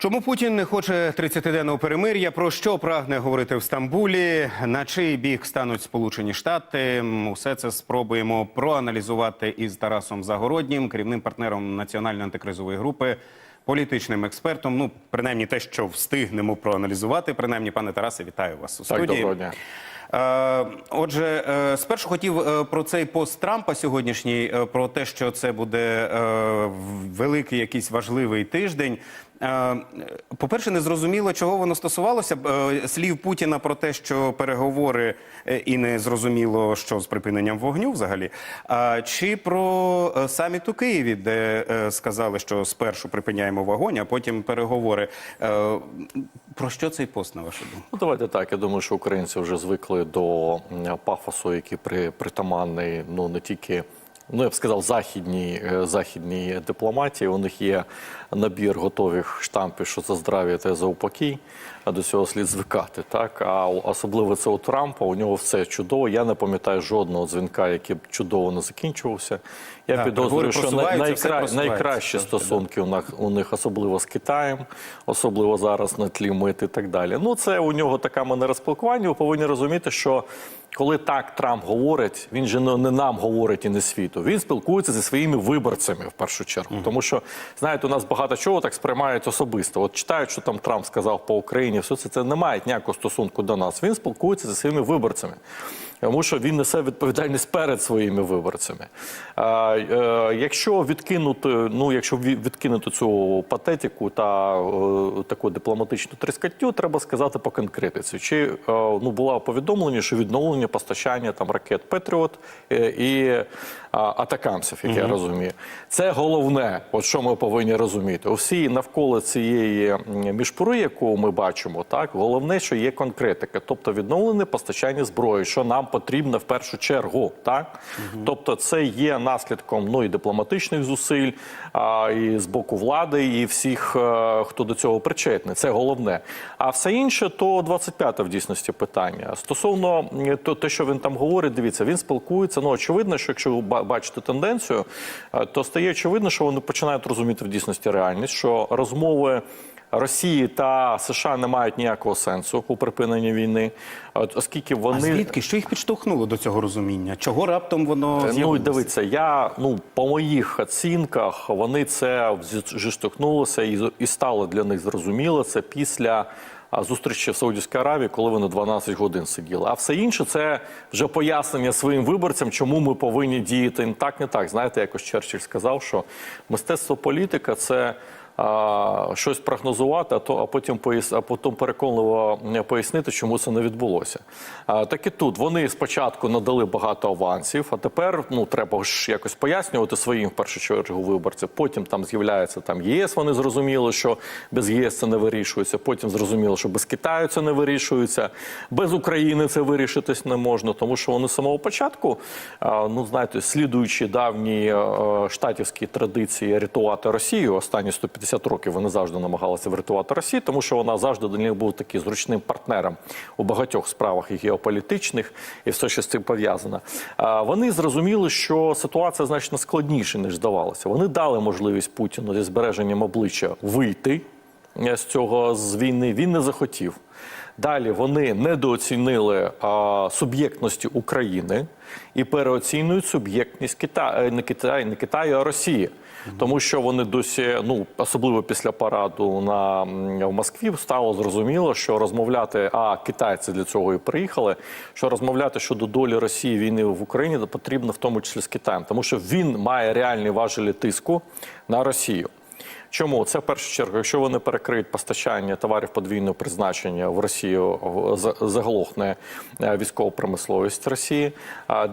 Чому Путін не хоче 30-денного перемир'я? Про що прагне говорити в Стамбулі? На чий бік стануть Сполучені Штати? Усе це спробуємо проаналізувати із Тарасом Загороднім, керівним партнером національної антикризової групи, політичним експертом. Ну, принаймні, те, що встигнемо проаналізувати. Принаймні, пане Тарасе, вітаю вас у Так, доброго дня. Е, Отже, е, спершу хотів е, про цей пост Трампа сьогоднішній, про те, що це буде великий якийсь важливий тиждень. Е, По-перше, не зрозуміло, чого воно стосувалося. Е, Слів Путіна про те, що переговори е, і не зрозуміло, що з припиненням вогню взагалі. Чи про саміт у Києві, де сказали, що спершу припиняємо вогонь, а потім переговори. Про що цей пост, на вашу думку? Ну, давайте так. Я думаю, що українці вже звикли до пафосу, який при, притаманний ну не тільки. Ну, я б сказав, західній, е, західній дипломатії. У них є набір готових штампів, що за здрав'я та за упокій, до цього слід звикати. Так? А особливо це у Трампа, у нього все чудово. Я не пам'ятаю жодного дзвінка, який б чудово не закінчувався. Я Так, підозрюю, що найкра... найкращі стосунки у них, у них особливо з Китаєм, особливо зараз на тлі мит і так далі. Ну, це у нього така манера спілкування. Ви повинні розуміти, що коли так Трамп говорить, він же не не нам говорить і не світу. Він спілкується зі своїми виборцями в першу чергу. Тому що знаєте, у нас багато чого так сприймають особисто. От читають, що там Трамп сказав по Україні, все це це не має ніякого стосунку до нас. Він спілкується зі своїми виборцями. Тому що він несе відповідальність перед своїми виборцями. А, е, якщо відкинути, ну якщо відкинути цю патетику та е, таку дипломатичну тріскаттю, треба сказати по конкретиці. Чи е, ну було повідомлення, що відновлення постачання там ракет Петріот е, і а, атакамсів, як я розумію, це головне, от що ми повинні розуміти. Усі навколо цієї м, мішпури, яку ми бачимо, так головне, що є конкретика, тобто відновлене постачання зброї, що нам потрібно в першу чергу, так тобто, це є наслідком ну і дипломатичних зусиль, а, і з боку влади, і всіх, е, хто до цього причетний. Це головне. А все інше, то 25-те в дійсності питання. Стосовно м, то, те, що він там говорить, дивіться, він спілкується. Ну очевидно, що якщо ви бачите тенденцію, е, то стає очевидно, що вони починають розуміти в дійсності реальність, що розмови. Росії та США не мають ніякого сенсу у припиненні війни, оскільки вони А звідки? Що їх підштовхнуло до цього розуміння? Чого раптом воно Ну, і з'явилося? дивіться, я ну по моїх оцінках вони це зіштовхнулося і, і стало для них зрозуміло. Це після а, зустрічі в Саудівській Аравії, коли вони 12 годин сиділи. А все інше це вже пояснення своїм виборцям, чому ми повинні діяти не так, не так. Знаєте, якось Черчилль сказав, що мистецтво політика це. А, щось прогнозувати, а то а потім пояс, а потім переконливо пояснити, чому це не відбулося. А, так і тут вони спочатку надали багато авансів, а тепер ну треба ж якось пояснювати своїм в першу чергу виборцям. Потім там з'являється там ЄС. Вони зрозуміли, що без ЄС це не вирішується. Потім зрозуміло, що без Китаю це не вирішується, без України це вирішитись не можна, тому що вони з самого початку, а, ну знаєте, слідуючи давні е, штатівські традиції рятувати Росію, останні 150 років вони завжди намагалися врятувати Росію, тому що вона завжди для них був таким зручним партнером у багатьох справах і геополітичних, і все, що з цим пов'язано. Вони зрозуміли, що ситуація значно складніша, ніж здавалося. Вони дали можливість Путіну зі збереженням обличчя вийти е, з цього з війни. Він не захотів. Далі вони недооцінили а, суб'єктності України і переоцінюють суб'єктність Китаю, не Китаю, не Китаю, а Росії. Тому що вони досі, ну особливо після параду на в Москві, стало зрозуміло, що розмовляти, а китайці для цього і приїхали. Що розмовляти щодо долі Росії війни в Україні потрібно в тому числі з Китаєм, тому що він має реальні важелі тиску на Росію. Чому це в першу чергу, якщо вони перекриють постачання товарів подвійного призначення в Росію, за- заглохне е, військова промисловість Росії.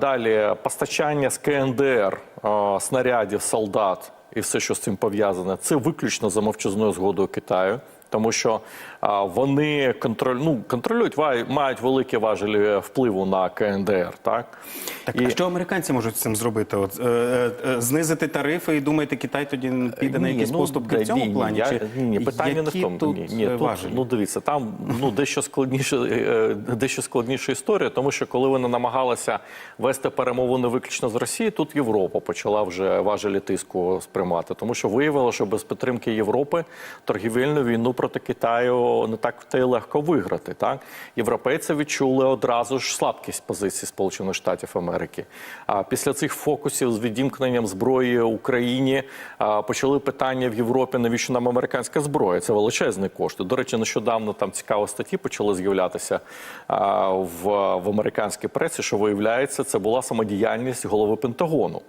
Далі постачання з КНДР е, снарядів, солдат і все, що з цим пов'язане, це виключно за мовчазною згодою Китаю. Тому що вони контроль, ну, контролюють, мають великі важелі впливу на КНДР. Так, Так, а що американці можуть з цим зробити? От, е, е, е, знизити тарифи і думаєте, Китай тоді піде на Ні, якісь ну, поступки да, в цьому ні, ні, плані? я- Чи ні, ні, питання не в тому. Тут ні, ні, е, тут, ну дивіться, там ну дещо складніше, е, дещо складніша історія, тому що коли вони намагалися вести перемовини виключно з Росії, тут Європа почала вже важелі тиску сприймати, тому що виявило, що без підтримки Європи торгівельну війну проти Китаю не так та й легко виграти. Так європейці відчули одразу ж слабкість позиції Сполучених Штатів Америки. А після цих фокусів з відімкненням зброї Україні а, почали питання в Європі, навіщо нам американська зброя? Це величезні кошти. До речі, нещодавно там цікаві статті почали з'являтися в, в американській пресі, що виявляється, це була самодіяльність голови Пентагону.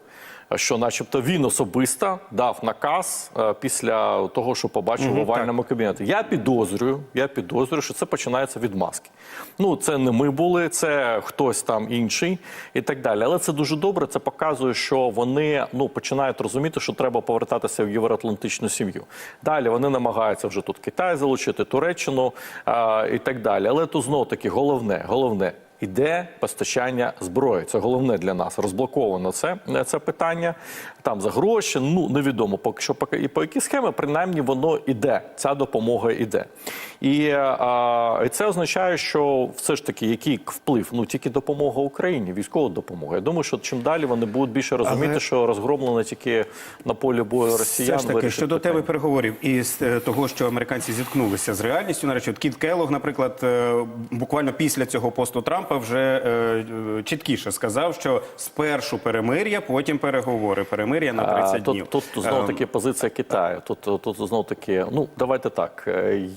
Що, начебто, він особисто дав наказ е, після того, що побачив в овальному кабінеті. Я підозрюю, я підозрюю, що це починається від маски. Ну, це не ми були, це хтось там інший і так далі. Але це дуже добре. Це показує, що вони ну починають розуміти, що треба повертатися в євроатлантичну сім'ю. Далі вони намагаються вже тут Китай залучити, Туреччину е, і так далі. Але тут знову таки головне, головне. Іде постачання зброї. Це головне для нас. Розблоковано це, це питання. Там за гроші. Ну невідомо поки що поки і по які схеми, принаймні воно іде. Ця допомога іде. І, а, і це означає, що все ж таки який вплив? Ну тільки допомога Україні, військова допомога. Я думаю, що чим далі вони будуть більше розуміти, Але- що розгромлено тільки на полі бою росіян. Все ж таки, щодо тебе переговорів і з е, того, що американці зіткнулися з реальністю, нарешті, от Кіт Келлог, наприклад, е, буквально після цього посту Трампа вже е, чіткіше сказав, що спершу перемир'я, потім переговори. Перемир'я на 30 А, днів. Тут, тут знову Е, таки позиція Китаю. Тут, тут, тут знову таки, ну давайте так.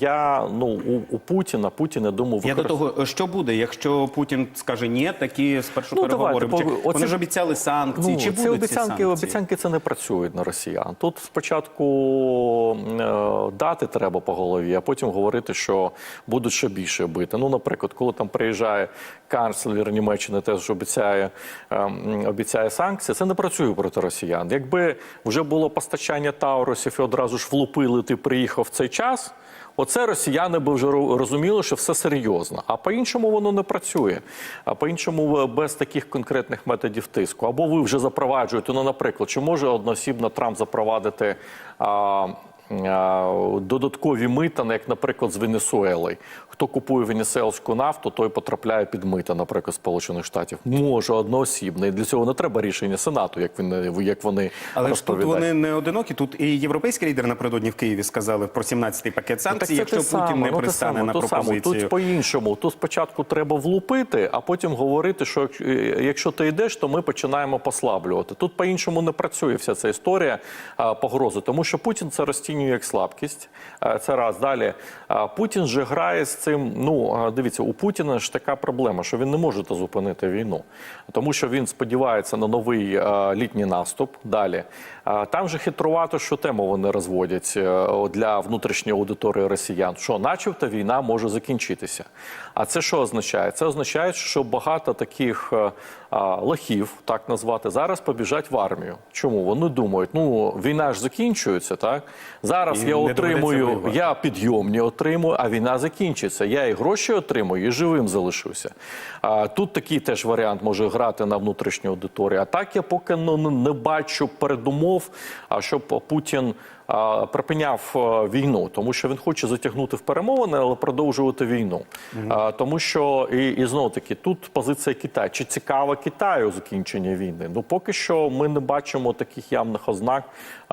Я ну у, у Путіна Путін, я думаю, Я до того, що буде, якщо Путін скаже ні, такі спершу Ну, переговори. давайте, Чи- пог- Вони ж обіцяли санкції. Ну, Чи ці обіцянки, ці санкції? обіцянки це не працюють на росіян. Тут спочатку е, дати треба по голові, а потім говорити, що будуть ще більше бити. Ну, наприклад, коли там приїжджає канцлер Німеччини, теж обіцяє, е, обіцяє санкції, це не працює проти росіян. Якби вже було постачання Таурусів і одразу ж влупили, ти приїхав в цей час. Оце росіяни би вже розуміли, що все серйозно. А по-іншому воно не працює. А по-іншому е, без таких конкретних методів тиску. Або ви вже запроваджуєте. Ну, наприклад, чи може одноосібно Трамп запровадити а, додаткові мита, як, наприклад, з Венесуели? Хто купує венесуельську нафту, той потрапляє під мита, наприклад, Сполучених Штатів. Може одноосібно. І для цього не треба рішення Сенату, як вони, як вони Але ж тут вони не одинокі. Тут і європейські лідери напередодні в Києві сказали про 17-й пакет Ну, санкцій, якщо Путін саме, не ну, пристане саме, на саме. пропозицію. Тут по-іншому. Тут спочатку треба влупити, а потім говорити, що е, якщо ти йдеш, то ми починаємо послаблювати. Тут по-іншому не працює вся ця історія погрози, тому що Путін це розцінює як слабкість. Це раз далі. Путін же грає з цим. Ну дивіться, у Путіна ж така проблема, що він не може зупинити війну, тому що він сподівається на новий літній наступ. Далі там же хитрувато, що тему вони розводять е, для внутрішньої аудиторії росіян, що, начебто, війна може закінчитися. А це що означає? Це означає, що багато таких е, лохів, так назвати, зараз побіжать в армію. Чому вони думають, ну війна ж закінчується, так зараз І я отримую, я підйомні отримую, а війна закінчиться. Я і гроші отримую, і живим залишуся. А тут такий теж варіант може грати на внутрішню аудиторію. А так я поки ну, не- не бачу передумов, а щоб Путін. Припиняв е, війну, тому що він хоче затягнути в перемовини, але продовжувати війну. А, Тому що і, і знову таки тут позиція Китаю. Чи цікава Китаю закінчення війни? Ну поки що ми не бачимо таких явних ознак,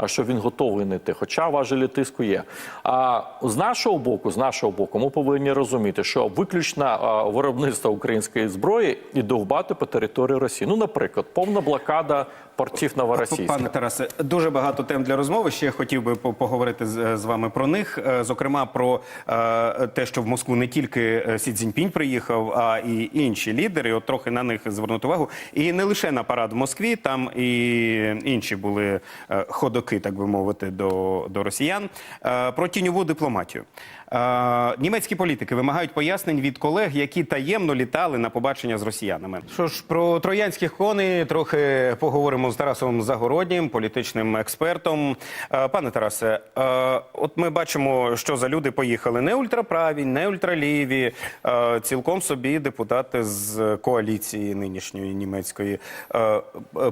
що він готовий не йти. Хоча важелі тиску є. А з нашого боку, з нашого боку, ми повинні розуміти, що виключно виробництво української зброї і довбати по території Росії. Ну, наприклад, повна блокада портів Новоросійська. Пане Тарасе, дуже багато тем для розмови. Ще хотів би по- поговорити з, вами про них. Е, Зокрема, про е, те, що в Москву не тільки е, Сі Цзіньпінь приїхав, а і інші лідери. От трохи на них звернути увагу. І не лише на парад в Москві, там і інші були ходоки, так би мовити, до, до росіян. Про тіньову дипломатію. Е, Німецькі політики вимагають пояснень від колег, які таємно літали на побачення з росіянами. Що ж, про троянських коней трохи поговоримо з Тарасом Загороднім, політичним експертом. Е, Пане Тарасе, е, от ми бачимо, що за люди поїхали не ультраправі, не ультраліві, е, цілком собі депутати з коаліції нинішньої німецької.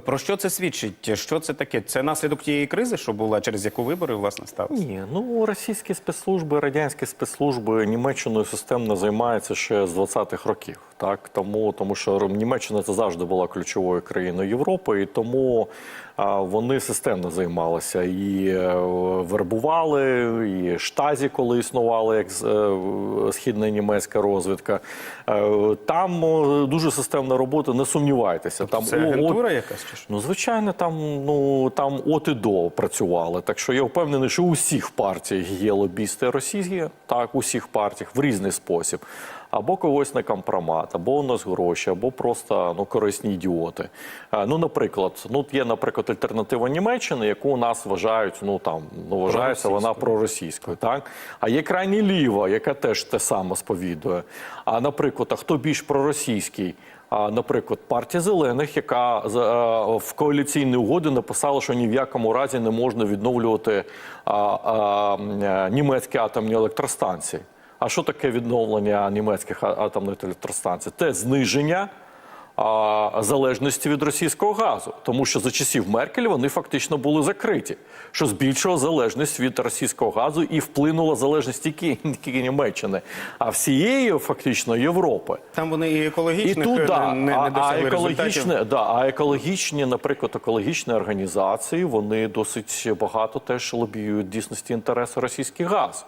Про що це свідчить? Що це таке? Це наслідок тієї кризи, що була, через яку вибори власне сталися? Ні, ну російські спецслужби, радянські спецслужби Німеччиною системно займаються ще з 20-х років. Так тому, тому що Німеччина це завжди була ключовою країною Європи, і тому вони системно займалися і е, вербували, і штазі, коли існували як е, східна німецька розвідка. Е, Там дуже системна робота, не сумнівайтеся. Там Це агентура от- якась чи що? Ну, звичайно, там, ну, там от і до працювали. Так що я впевнений, що у всіх партіях є лобісти російські, так, у всіх партіях в різний спосіб. Або когось на компромат, або у нас гроші, або просто ну, корисні ідіоти. Е, Ну, наприклад, ну, є, наприклад, альтернатива Німеччини, яку у нас вважають, ну там ну, вважається вона проросійською. Так? А є крайні ліва, яка теж те саме сповідує. А наприклад, а хто більш проросійський? Наприклад, партія зелених, яка е, в коаліційній угоді написала, що ні в якому разі не можна відновлювати е, німецькі атомні електростанції. А що таке відновлення німецьких атомних електростанцій? Це зниження а, залежності від російського газу, тому що за часів Меркель вони фактично були закриті, що збільшило залежність від російського газу і вплинуло залежність тільки, тільки Німеччини, а всієї фактично Європи. Там вони і І тут е, да, не, не а, екологічне, да, а екологічні, наприклад, екологічні організації, вони досить багато теж лобіюють дійсності інтереси російський газ.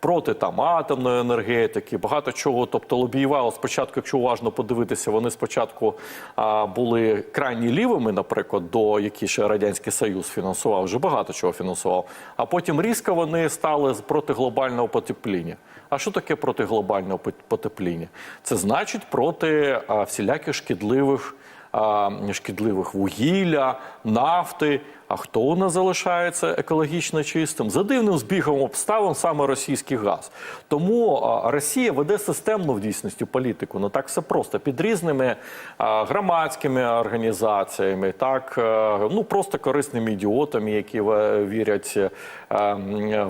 Проти там атомної енергетики, багато чого. Тобто лобіювало спочатку, якщо уважно подивитися, вони спочатку а, були крайні лівими, наприклад, до які ще радянський союз фінансував, вже багато чого фінансував. А потім різко вони стали проти глобального потепління. А що таке проти глобального потепління? Це значить проти а, всіляких шкідливих, шкідливих вугілля, нафти. А хто у нас залишається екологічно чистим? За дивним збігом обставин саме російський газ. Тому Росія веде системну в дійсності політику. Не так все просто під різними громадськими організаціями, так е, ну просто корисними ідіотами, які вірять е,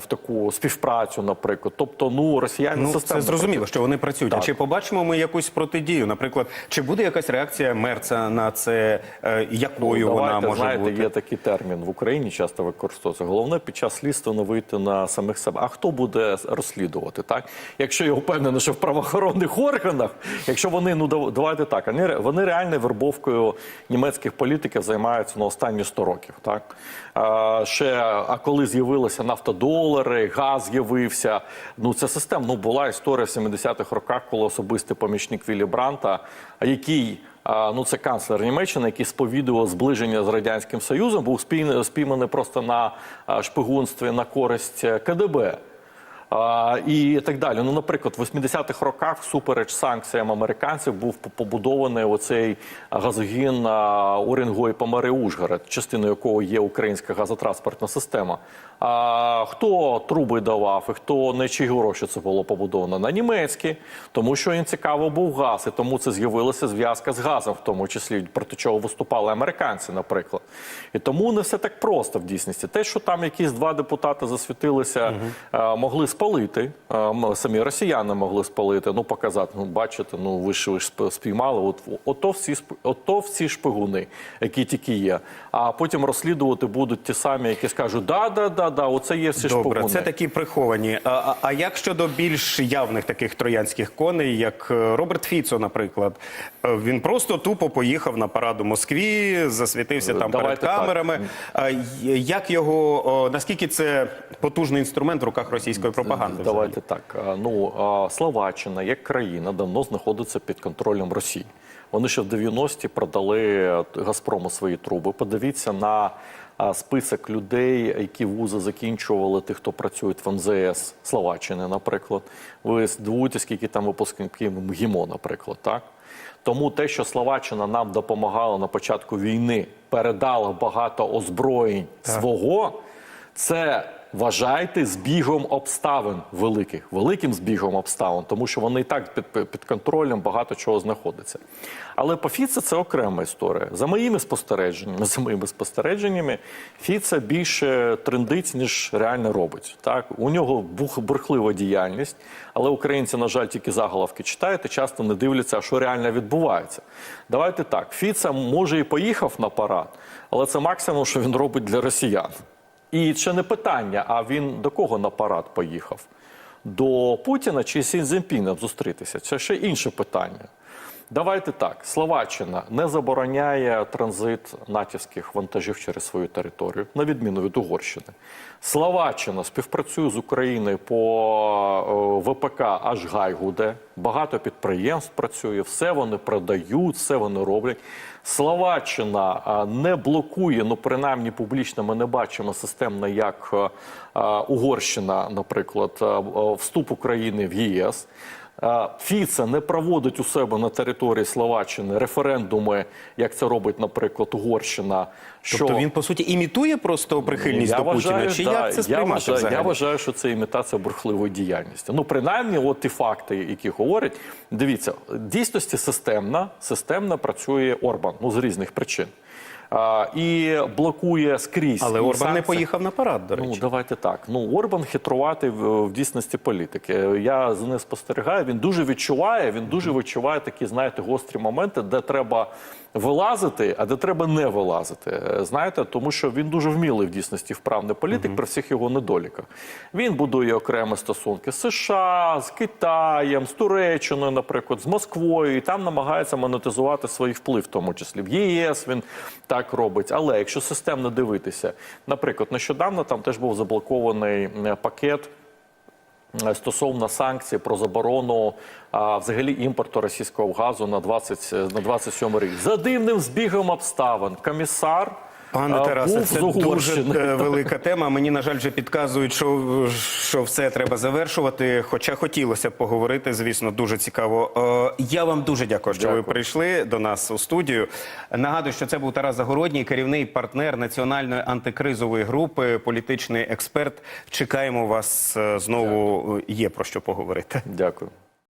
в таку співпрацю, наприклад. Тобто, ну росіяни Ну, це зрозуміло, що вони працюють. А чи побачимо ми якусь протидію? Наприклад, чи буде якась реакція Мерца на це? Е, Якою Ну, вона давайте, може знаєте, бути? є такий термін в Україні, часто використовується. Головне під час слідства не вийти на самих себе. А хто буде розслідувати? Так, якщо я впевнений, що в правоохоронних органах, якщо вони ну дав- давайте так, вони, вони реально вербовкою німецьких політиків займаються на останні 100 років. Так а, ще а коли з'явилися нафтодолари, газ з'явився. Ну це система. Ну була історія в 70-х роках, коли особистий помічник Віллі Бранта, який ну, це канцлер Німеччини, який сповідував зближення з радянським Союзом, був спійманий просто на шпигунстві на користь е, КДБ. А, і так далі. Ну, наприклад, в 80-х роках, всупереч санкціям американців, був побудований оцей газогін а, Орінгой Помари Ужгород, частиною якого є українська газотранспортна система. А хто труби давав і хто на чиї гроші це було побудовано? На німецькі, тому що їм цікаво був газ, і тому це з'явилася зв'язка з газом, в тому числі проти чого виступали американці, наприклад. І тому не все так просто в дійсності. Те, що там якісь два депутати засвітилися, е, могли спалити, самі росіяни могли спалити, ну показати, ну бачите, ну ви ж ви ж спіймали. От ото всі ото всі шпигуни, які тільки є. А потім розслідувати будуть ті самі, які скажуть, да, да, да, да, оце є всі Добре, шпигуни. це такі приховані. А, а, як щодо більш явних таких троянських коней, як е, Роберт Фіцо, наприклад, Е, він просто тупо поїхав на парад у Москві, засвітився там Давайте перед камерами. Й- як його наскільки це потужний інструмент в руках російської пропаганди? Давайте так. Ну Словаччина як країна давно знаходиться під контролем Росії. Вони ще в 90-ті продали Газпрому свої труби. Подивіться на список людей, які вузи закінчували, тих, хто працюють в МЗС Словаччини, наприклад. Ви здивуєтесь, скільки там випускників МГІМО, наприклад, так? Тому те, що Словаччина нам допомагала на початку війни, передала багато озброєнь свого, це вважайте збігом обставин великих, великим збігом обставин, тому що вони і так під, під- контролем багато чого знаходиться. Але по Фіце це окрема історія. За моїми спостереженнями, за моїми спостереженнями, Фіце більше трендить, ніж реально робить. Так у нього бурхлива діяльність, але українці, на жаль, тільки заголовки читають і часто не дивляться, що реально відбувається. Давайте так. Фіце може і поїхав на парад, але це максимум, що він робить для росіян. І це не питання, а він до кого на парад поїхав? До Путіна чи Сі зустрітися? Це ще інше питання. Давайте так. Словаччина не забороняє транзит натівських вантажів через свою територію, на відміну від Угорщини. Словаччина співпрацює з Україною по е, ВПК аж Гайгуде. Багато підприємств працює, все вони продають, все вони роблять. Словаччина не блокує, ну принаймні публічно ми не бачимо системно, як е, е, Угорщина, наприклад, е, е, вступ України в ЄС. Фіце не проводить у себе на території Словаччини референдуми, як це робить, наприклад, Угорщина. Що Тобто він по суті імітує просто прихильність до Путіна. Чи да, як це я вважаю, взагалі? я вважаю, що це імітація бурхливої діяльності. Ну, принаймні, от ті факти, які говорять. Дивіться, дійсності системна, системно працює Орбан, ну з різних причин. А, і блокує скрізь. Але І Орбан не поїхав на парад, до речі. Ну, давайте так. Ну, Орбан хитрувати в, в дійсності політики. Я за ним спостерігаю. Він дуже відчуває. Він дуже відчуває такі, знаєте, гострі моменти, де треба вилазити, а де треба не вилазити. Е, Знаєте, тому що він дуже вмілий в дійсності вправний політик при всіх його недоліках. Він будує окремі стосунки з США, з Китаєм, з Туреччиною, наприклад, з Москвою, і там намагається монетизувати свій вплив, в тому числі в ЄС. Він так робить. Але якщо системно дивитися, наприклад, нещодавно там теж був заблокований пакет. Стосовно санкцій про заборону а, взагалі імпорту російського газу на 20, на 27 рік. За дивним збігом обставин комісар Пане Тарасе, це дуже е, велика тема. Мені, на жаль, вже підказують, що, що все треба завершувати. Хоча хотілося б поговорити, звісно, дуже цікаво. Е, Я вам дуже дякую, що ви прийшли до нас у студію. Нагадую, що це був Тарас Загородній, керівний партнер національної антикризової групи, політичний експерт. Чекаємо вас е, знову. Є про що поговорити. Дякую.